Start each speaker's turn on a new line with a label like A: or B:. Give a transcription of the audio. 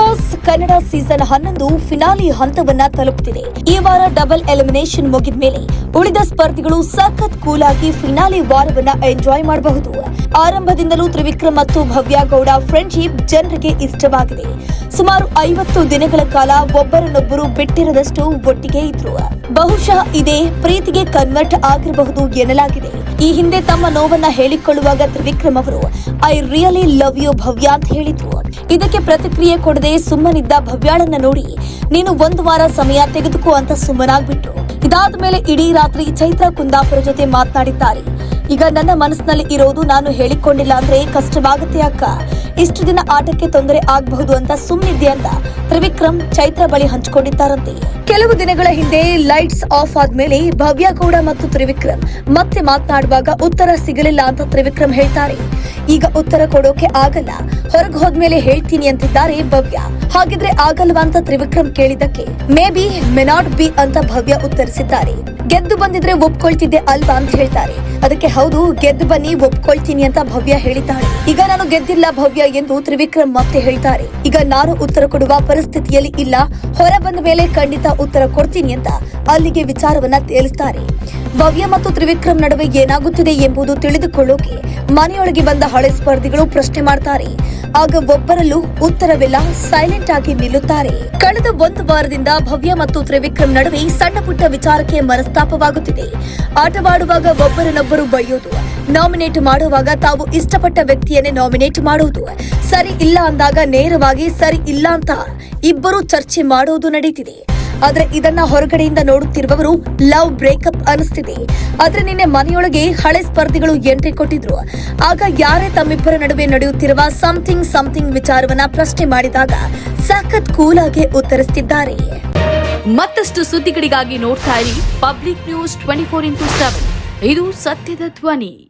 A: Boss Kannada season ಹನ್ನೊಂದು finale ಹಂತವನ್ನ ತಲುಪುತ್ತಿದೆ. ಈ ವಾರ ಡಬಲ್ ಎಲಿಮಿನೇಷನ್ ಮುಗಿದ ಮೇಲೆ ಉಳಿದ ಸ್ಪರ್ಧಿಗಳು ಸಖತ್ ಕೂಲ್ ಆಗಿ ಫಿನಾಲಿ ವಾರವನ್ನ ಎಂಜಾಯ್ ಮಾಡಬಹುದು. ಆರಂಭದಿಂದಲೂ ತ್ರಿವಿಕ್ರಮ್ ಮತ್ತು ಭವ್ಯ ಗೌಡ ಫ್ರೆಂಡ್ಶಿಪ್ ಜನರಿಗೆ ಇಷ್ಟವಾಗಿದೆ. ಸುಮಾರು ಐವತ್ತು ದಿನಗಳ ಕಾಲ ಒಬ್ಬರನ್ನೊಬ್ಬರು ಬಿಟ್ಟಿರದಷ್ಟು ಒಟ್ಟಿಗೆ ಇದ್ರು. ಬಹುಶಃ ಇದೇ ಪ್ರೀತಿಗೆ ಕನ್ವರ್ಟ್ ಆಗಿರಬಹುದು ಎನ್ನಲಾಗಿದೆ. ಈ ಹಿಂದೆ ತಮ್ಮ ನೋವನ್ನ ಹೇಳಿಕೊಳ್ಳುವಾಗ ತ್ರಿವಿಕ್ರಮ್ ಅವರು, I really love you Bhavya ಅಂತ ಹೇಳಿದ್ರು. ಇದಕ್ಕೆ ಪ್ರತಿಕ್ರಿಯೆ ಕೊಡದೆ ಸುಮ್ಮನಿದ್ದ ಭವ್ಯಾಳನ್ನ ನೋಡಿ, ನೀನು ಒಂದು ವಾರ ಸಮಯ ತೆಗೆದುಕೋ ಅಂತ ಸುಮ್ಮನಾಗ್ಬಿಟ್ರು. ಇದಾದ ಮೇಲೆ ಇಡೀ ರಾತ್ರಿ ಚೈತ್ರ ಕುಂದಾಪುರ ಜೊತೆ ಮಾತನಾಡಿದ್ದಾರೆ. ಈಗ ನನ್ನ ಮನಸ್ಸಿನಲ್ಲಿ ಇರೋದು ನಾನು ಹೇಳಿಕೊಂಡಿಲ್ಲ ಅಂದ್ರೆ ಕಷ್ಟವಾಗುತ್ತೆ ಅಕ್ಕ. ಇಷ್ಟು ದಿನ ಆಟಕ್ಕೆ ತೊಂದರೆ ಆಗಬಹುದು ಅಂತ ಸುಮ್ಮನಿದ್ದೆ ಅಂತ ತ್ರಿವಿಕ್ರಮ್ ಚೈತ್ರ ಬಳಿ ಹಂಚಿಕೊಂಡಿದ್ದಾರಂತೆ. ಕೆಲವು ದಿನಗಳ ಹಿಂದೆ ಲೈಟ್ಸ್ ಆಫ್ ಆದ್ಮೇಲೆ ಭವ್ಯಗೌಡ ಮತ್ತು ತ್ರಿವಿಕ್ರಮ್ ಮತ್ತೆ ಮಾತನಾಡುವಾಗ ಉತ್ತರ ಸಿಗಲಿಲ್ಲ ಅಂತ ತ್ರಿವಿಕ್ರಮ್ ಹೇಳ್ತಾರೆ. ಈಗ ಉತ್ತರ ಕೊಡೋಕೆ ಆಗಲ್ಲ. ಹೊರಗೆ ಹೋದ್ಮೇಲೆ ಹೇಳ್ತೀನಿ ಅಂತಿದ್ದಾರೆ ಭವ್ಯ. ಹಾಗಿದ್ರೆ ಆಗಲ್ವಾ ಅಂತ ತ್ರಿವಿಕ್ರಮ್ ಕೇಳಿದ್ದಕ್ಕೆ ಮೇ ಬಿ ಮೆನಾಟ್ ಬಿ ಅಂತ ಭವ್ಯ ಉತ್ತರಿಸಿದ್ದಾರೆ. ಗೆದ್ದು ಬಂದಿದ್ರೆ ಒಪ್ಕೊಳ್ತಿದ್ದೆ ಅಲ್ವಾ ಅಂತ ಹೇಳ್ತಾರೆ. ಅದಕ್ಕೆ ಹೌದು, ಗೆದ್ದು ಬನ್ನಿ, ಒಪ್ಕೊಳ್ತೀನಿ ಅಂತ ಭವ್ಯ ಹೇಳಿದ್ದಾಳೆ. ಈಗ ನಾನು ಗೆದ್ದಿಲ್ಲ ಭವ್ಯ ಎಂದು ತ್ರಿವಿಕ್ರಮ್ ಮತ್ತೆ ಹೇಳ್ತಾರೆ. ಈಗ ನಾನು ಉತ್ತರ ಕೊಡುವ ಪರಿಸ್ಥಿತಿಯಲ್ಲಿ ಇಲ್ಲ, ಹೊರ ಬಂದ ಮೇಲೆ ಖಂಡಿತ ಉತ್ತರ ಕೊಡ್ತೀನಿ ಅಂತ ಅಲ್ಲಿಗೆ ವಿಚಾರವನ್ನ ತೇಲಿಸ್ತಾರೆ. ಭವ್ಯ ಮತ್ತು ತ್ರಿವಿಕ್ರಮ್ ನಡುವೆ ಏನಾಗುತ್ತಿದೆ ಎಂಬುದು ತಿಳಿದುಕೊಳ್ಳೋಕೆ ಮನೆಯೊಳಗೆ ಬಂದ ಹಳೆ ಸ್ಪರ್ಧಿಗಳು ಪ್ರಶ್ನೆ ಮಾಡ್ತಾರೆ. ಆಗ ಒಬ್ಬರಲ್ಲೂ ಉತ್ತರವಿಲ್ಲ ಸೈಲೆಂಟ್ ಆಗಿ ನಿಲ್ಲುತ್ತಾರೆ. ಕಳೆದ ಒಂದು ವಾರದಿಂದ ಭವ್ಯ ಮತ್ತು ತ್ರಿವಿಕ್ರಮ್ ನಡುವೆ ಸಣ್ಣ ಪುಟ್ಟ ವಿಚಾರಕ್ಕೆ ಮನಸ್ತಾಪವಾಗುತ್ತಿದೆ. ಆಟವಾಡುವಾಗ ಒಬ್ಬರನ್ನೊಬ್ಬರು ಬೈಯೋದು ನಾಮಿನೇಟ್ ಮಾಡುವಾಗ ತಾವು ಇಷ್ಟಪಟ್ಟ ವ್ಯಕ್ತಿಯನ್ನೇ ನಾಮಿನೇಟ್ ಮಾಡುವುದು. ಸರಿ ಇಲ್ಲ ಅಂದಾಗ ನೇರವಾಗಿ ಸರಿ ಇಲ್ಲ ಅಂತ ಇಬ್ಬರು ಚರ್ಚೆ ಮಾಡೋದು ನಡೀತಿದೆ. ಆದ್ರೆ ಇದನ್ನ ಹೊರಗಡೆಯಿಂದ ನೋಡುತ್ತಿರುವವರು ಲವ್ ಬ್ರೇಕಪ್ ಅನಿಸ್ತಿದೆ. ಆದ್ರೆ ನಿನ್ನೆ ಮನೆಯೊಳಗೆ ಹಳೆ ಸ್ಪರ್ಧಿಗಳು ಎಂಟ್ರಿ ಕೊಟ್ಟಿದ್ರು. ಆಗ ಯಾರೇ ತಮ್ಮಿಬ್ಬರ ನಡುವೆ ನಡೆಯುತ್ತಿರುವ ಸಮಥಿಂಗ್ ಸಮಥಿಂಗ್ ವಿಚಾರವನ್ನ ಪ್ರಶ್ನೆ ಮಾಡಿದಾಗ ಸಖತ್ ಕೂಲ್ ಆಗಿ ಉತ್ತರಿಸುತ್ತಿದ್ದಾರೆ
B: ಮತ್ತಷ್ಟು ಸುದ್ದಿಗಳಿಗಾಗಿ ನೋಡ್ತಾ ಇರಿ public news twenty four into seven ಇದು ಸತ್ಯದ ಧ್ವನಿ.